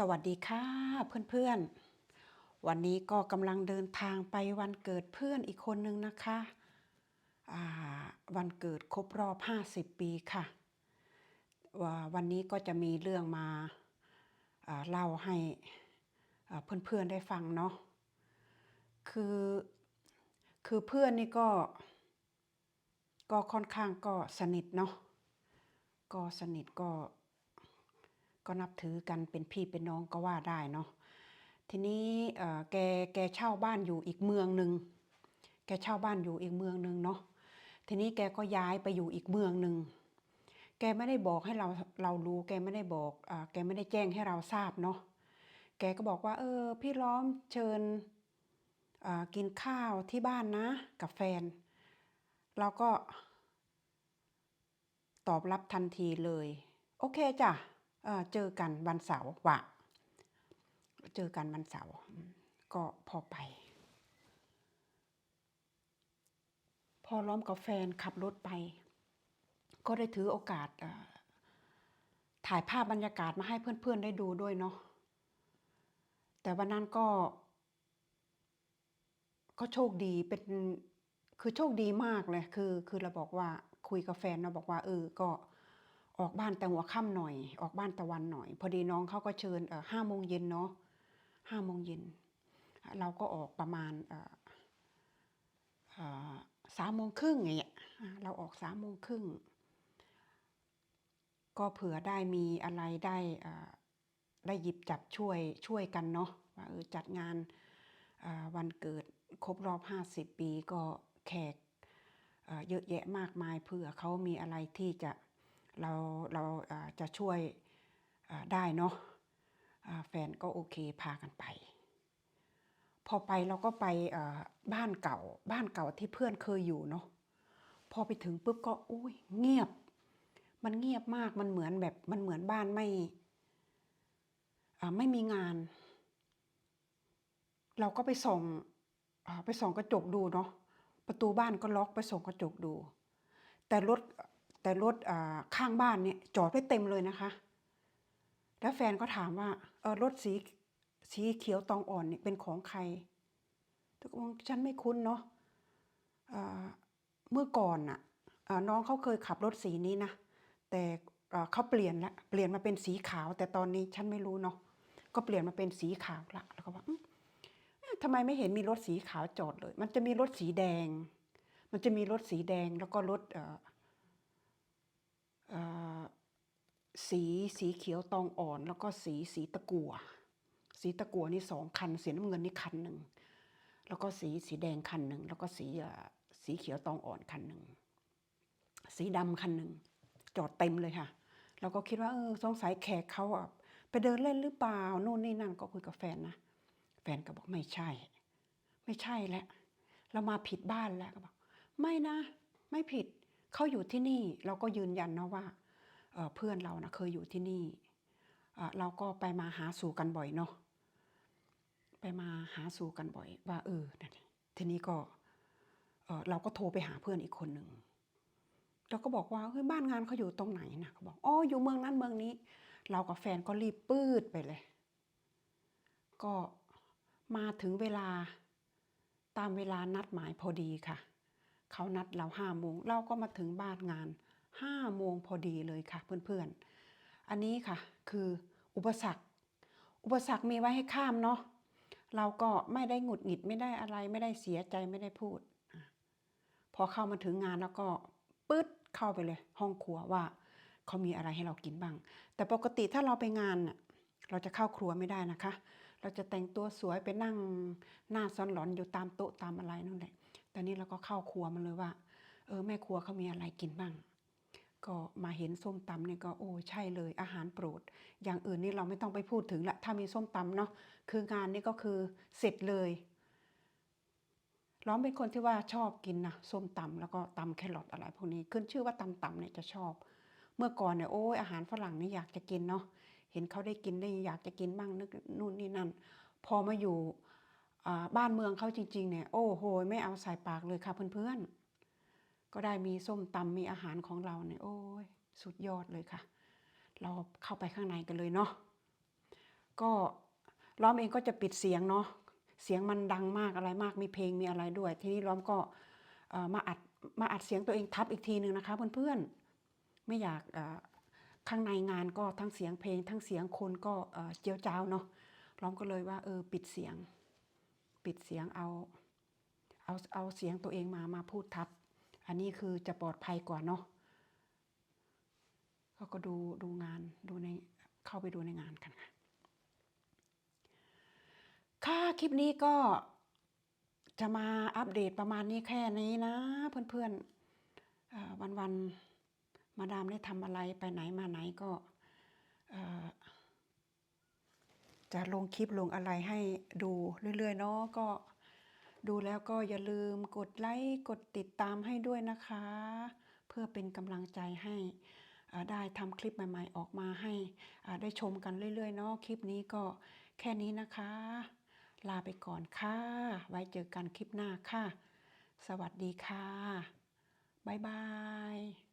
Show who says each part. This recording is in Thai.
Speaker 1: สวัสดีค่ะเพื่อนๆ วันนี้ก็กำลังเดินทางไปวันเกิดเพื่อนอีกคนนึงนะคะวันเกิดครบรอบ 50 ปีค่ะว,วันนี้ก็จะมีเรื่องมาเล่าให้อ่าเพื่อนๆได้ฟังเนาะคือคือเพื่อนนี่ก็ก็ค่อนข้างก็สนิทเนาะก็สนิทก็ ก็นับถือกันเป็นพี่เป็นน้องก็ว่าได้เนาะทีนี้แกแกเช่าบ้านอยู่อีกเมืองหนึ่งแกเช่าบ้านอยู่อีกเมืองหนึ่งเนาะทีนี้แกก็ย้ายไปอยู่อีกเมืองหนึ่งแกไม่ได้บอกให้เราเรารู้ แกไม่ได้บอกอแกไม่ได้แจ้งให้เราทราบเนาะแกก็บอกว่า เออ พี่ล้อมเชิญกินข้าวที่บ้านนะ กับแฟน เราก็ตอบรับทันทีเลย โอเคจ้ะ เจอกันวันเสาร์ว่ะเจอกันวันเสาร์ก็พอไป พอล้อมกับแฟนขับรถไป ก็ได้ถือโอกาสถ่ายภาพบรรยากาศมาให้เพื่อนๆได้ดูด้วยเนาะแต่วันนั้นก็ ก็โชคดีเป็นคือโชคดีมากเลยคือ คือเราบอกว่าคุยกับแฟนเราบอกว่าเออก็ ออกบ้านแต่หัวค่ำหน่อย ออกบ้านตะวันหน่อย พอดีน้องเขาก็เชิญห้าโมงเย็นเนาะห้าโมงเย็นเราก็ออกประมาณสามโมงครึ่งอย่างเราออกสามโมงครึ่งก็เผื่อได้มีอะไรได้ได้หยิบจับช่วยช่วยกันเนาะว่าเออจัดงานวันเกิดครบรอบ 50 ปีก็แขกเยอะแยะมากมายเผื่อเขามีอะไรที่จะ เราเราจะช่วยได้เนาะแฟนก็โอเคพากันไป พอไปเราก็ไปบ้านเก่า บ้านเก่าที่เพื่อนเคยอยู่เนาะพอไปถึงปุ๊บก็อุ้ยเงียบ มันเงียบมากมันเหมือนแบบมันเหมือนบ้านไม่ไม่มีงาน เราก็ไปส่องไปส่องกระจกดูเนาะประตูบ้านก็ล็อกไปส่องกระจกดู แต่รถ แต่รถข้างบ้านเนี่ยจอดไว้เต็มเลยนะคะ แล้วแฟนก็ถามว่าเออรถสีสีเขียวตองอ่อนเนี่ยเป็นของใครทุกคนฉันไม่คุ้นเนาะเมื่อก่อนน่ะอ่าน้องเขาเคยขับรถสีนี้นะ แต่เขาเปลี่ยนละเปลี่ยนมาเป็นสีขาว แต่ตอนนี้ฉันไม่รู้เนาะก็เปลี่ยนมาเป็นสีขาวละแล้วก็ว่าอืมเอ๊ะทำไมไม่เห็นมีรถสีขาวจอดเลย มันจะมีรถสีแดง มันจะมีรถสีแดงแล้วก็รถ สีสีเขียวตองอ่อน แล้วก็สีสีตะกัวสีตะกัวนี่สองคันสีน้ำเงินนี่คันหนึ่งแล้วก็สีสีแดงคันหนึ่งแล้วก็สีสีเขียวตองอ่อนคันหนึ่งสีดำคันหนึ่งจอดเต็มเลยค่ะเราก็คิดว่าเออสงสัยแขกเขาอะไปเดินเล่นหรือเปล่าโน่นนี่นั่นก็คุยกับแฟนนะแฟนก็บอกไม่ใช่ ไม่ใช่แหล้วเรามาผิดบ้านแล้วก็บอกไม่นะ ไม่ผิด เขาอยู่ที่นี่เราก็ยืนยันนะว่าเเพื่อนเรานะเคยอยู่ที่นี่เราก็ไปมาหาสู่กันบ่อยเนาะไปมาหาสู่กันบ่อย ว่าเออทีนี้ก็เเราก็โทรไปหาเพื่อนอีกคนหนึ่งเราก็บอกว่าเฮ้ยบ้านงานเขาอยู่ตรงไหนนะเขาบอกอ๋ออยู่เมืองนั้นเมืองนี้ เรากับแฟนก็รีบปื้ดไปเลย ก็มาถึงเวลาตามเวลานัดหมายพอดีค่ะ เขานัดเราห้าโมงเราก็มาถึงบ้านงานห้าโมงพอดีเลยค่ะเพื่อนๆ อันนี้ค่ะคืออุปสรรค อุปสรรคมีไว้ให้ข้ามเนาะเราก็ไม่ได้หงุดหงิดไม่ได้อะไรไม่ได้เสียใจไม่ได้พูด พอเข้ามาถึงงานแล้วก็ปึ๊ดเข้าไปเลย ห้องครัวว่าเขามีอะไรให้เรากินบ้าง แต่ปกติถ้าเราไปงานน่ะเราจะเข้าครัวไม่ได้นะคะ เราจะแต่งตัวสวยไปนั่งหน้าซ้อนหลอนอยู่ตามโต๊ะตามอะไรนั่นแหละ ต่นี่เราก็เข้าครัวมันเลยว่า เออแม่ครัวเขามีอะไรกินบ้าง ก็มาเห็นส้มตำเนี่ยก็โอ้ใช่เลยอาหารโปรด อย่างอื่นนี่เราไม่ต้องไปพูดถึงละถ้ามีส้มตำเนาะคืองานนี่ก็คือเสร็จเลยล้อมเป็นคนที่ว่าชอบกินนะส้มตำแล้วก็ตำแครอทอะไรพวกนี้ขึ้นชื่อว่าตำตำเนี่ยจะชอบ เมื่อก่อนเนี่ยโอ้ยอาหารฝรั่งนี่อยากจะกินเนาะเห็นเขาได้กินได้อยากจะกินบ้างนึกนู่นนี่นั่น พอมาอยู่ บ้านเมืองเขาจริงๆเนี่ยโอ้โหไม่เอาใส่ปากเลยค่ะเพื่อนๆ ก็ได้มีส้มตำมีอาหารของเราเนี่ยโอ้ยสุดยอดเลยค่ะ เราเข้าไปข้างในกันเลยเนาะก็ล้อมเองก็จะปิดเสียงเนาะเสียงมันดังมากอะไรมากมีเพลงมีอะไรด้วย ทีนี้ล้อมก็มาอัดมาอัดเสียงตัวเองทับอีกทีหนึ่งนะคะเพื่อนๆไม่อยากข้างในงานก็ทั้งเสียงเพลง ทั้งเสียงคนก็เอ่อเจียวจ้าวเนาะล้อมก็เลยว่าเออปิดเสียง ปิดเสียงเอา เอาเอาเสียงตัวเองมามาพูดทับ อันนี้คือจะปลอดภัยกว่าเนาะก็ก็ดูดูงานดูในเข้าไปดูในงานกันค่ะค่ะคลิปนี้ก็จะมาอัปเดตประมาณนี้แค่นี้นะ เพื่อนๆเอ่อวันๆมาดามได้ทำอะไรไปไหนมาไหนก็ จะลงคลิปลงอะไรให้ดูเรื่อยๆเนาะก็ดูแล้วก็อย่าลืมกดไลค์กดติดตามให้ด้วยนะคะ เพื่อเป็นกำลังใจให้ได้ทำคลิปใหม่ ๆ ออกมาให้ได้ชมกันเรื่อยๆเนาะคลิปนี้ก็แค่นี้นะคะ ลาไปก่อนค่ะ ไว้เจอกันคลิปหน้าค่ะ สวัสดีค่ะ บ๊ายบาย